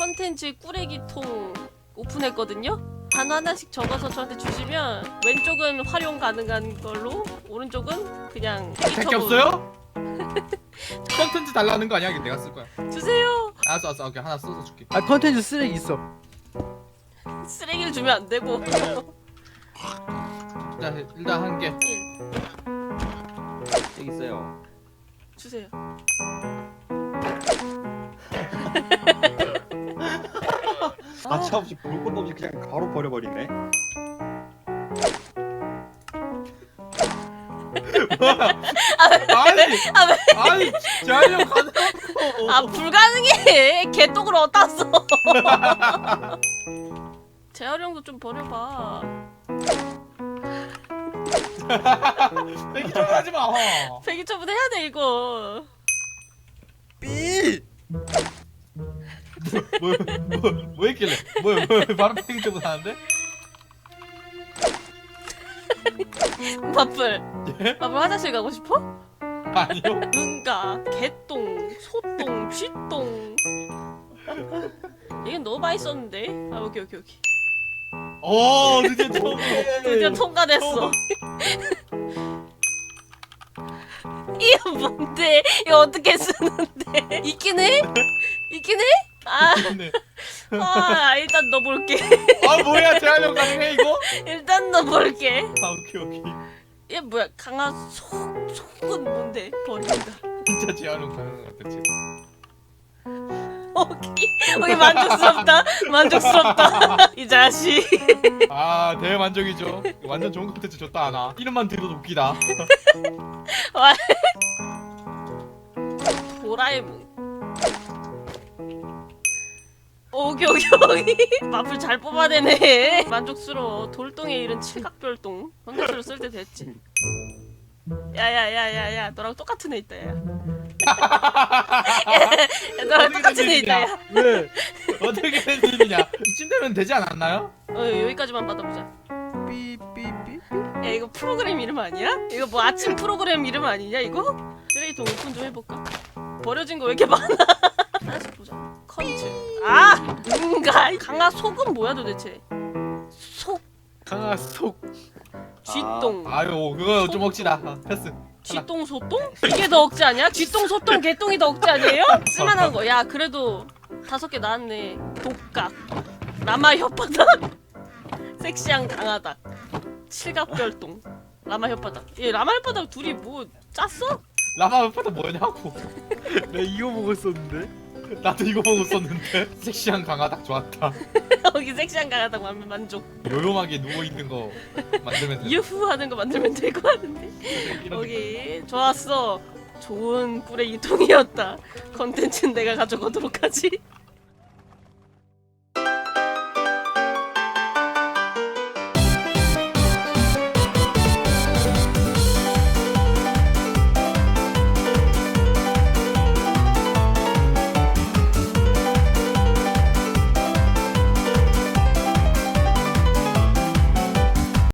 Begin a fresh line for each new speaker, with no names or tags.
컨텐츠 꾸레기통 오픈했거든요. 단어 하나씩 적어서 저한테 주시면 왼쪽은 활용 가능한 걸로 오른쪽은 그냥
택이
처분.
없어요? 컨텐츠 달라는 거 아니야? 내가 쓸 거야.
주세요.
알았어, 알았어. 오케이 하나 써서 줄게.
아 컨텐츠 쓰레기 있어.
쓰레기를 주면 안 되고.
자, 일단 한 개.
1
여기 있어요.
주세요.
아차 없이 볼 것도 없이 그냥 바로 버려버리네.
아니,
아, 왜?
아니, 재활용 가능.
아 불가능해. 개똥을 어디다 써. 재활용도 좀 버려봐.
내기 좀 하지 마.
폐기 처분 해야 돼 이거.
삐.
뭐, 뭐, 뭐 했길래? 뭐, 뭐, 바로 팽이 쪽으로 하는데?
마플.
예?
마플 화장실 가고 싶어?
아니요.
응가, 개똥, 소똥, 쥐똥. 이건 너무 많이 썼는데. 아 오케이 오케이 오케이.
오, 드디어 처음.
드디어 통과됐어. 이거 뭔데? 이거 어떻게 쓰는데? 있긴 해? 있긴 해? 아,
네.
아 일단 넣어볼게.
아, 뭐야, 재활용 가능해, 이거?
일단 넣어볼게.
아, 오케이, 오케이.
얘 뭐야? 강한 속 속은 뭔데? 버린다.
진짜 재활용 가능한 것 같아, 지금.
오케이. 오케이 만족스럽다. 만족스럽다. 이 자식.
아, 대만족이죠. 완전 좋은 콘텐츠 줬다, 하나. 이름만 들어도 웃기다.
와. 도라에몽. 오기. 마플 잘 뽑아내네. 만족스러워. 돌덩이에 이른 칠각별동. 컨텐츠로 쓸 때 됐지. 야야야야야, 너랑 똑같은 애 있다 야. 야, 너랑 똑같은 애 있다 야.
왜?
어떻게 된 일이냐? 이쯤 되면 되지 않았나요?
어 여기까지만 받아보자.
삐삐삐.
야 이거 프로그램 이름 아니야? 이거 뭐 아침 프로그램 이름 아니냐 이거? 쓰레기통 오픈 좀 해볼까? 버려진 거 왜 이렇게 많아? 뭔가 강아 속은 뭐야 도대체 속
강아 속.
쥐똥
아유, 그거 좀 억지다. 아, 패스.
쥐똥 소똥? 이게 더 억지 아니야? 쥐똥 소똥 개똥이 더 억지 아니에요? 쓸만한 거 야 그래도 다섯 개 나왔네 독각 라마 혓바닥 섹시한 강아닥 칠각별똥 라마 혓바닥 얘 라마 혓바닥 둘이 뭐 짰어?
라마 옆에도 뭐냐고.
나 이거 보고 썼는데.
나도 이거 보고 썼는데. 섹시한 강아닥 좋았다.
여기 섹시한 만- 만족
요염하게 누워 있는 거 만들면 돼.
유후 하는 거 만들면 될 것 같은데 여기 좋았어 좋은 꾸레기 통이었다 컨텐츠는 내가 가져가도록 하지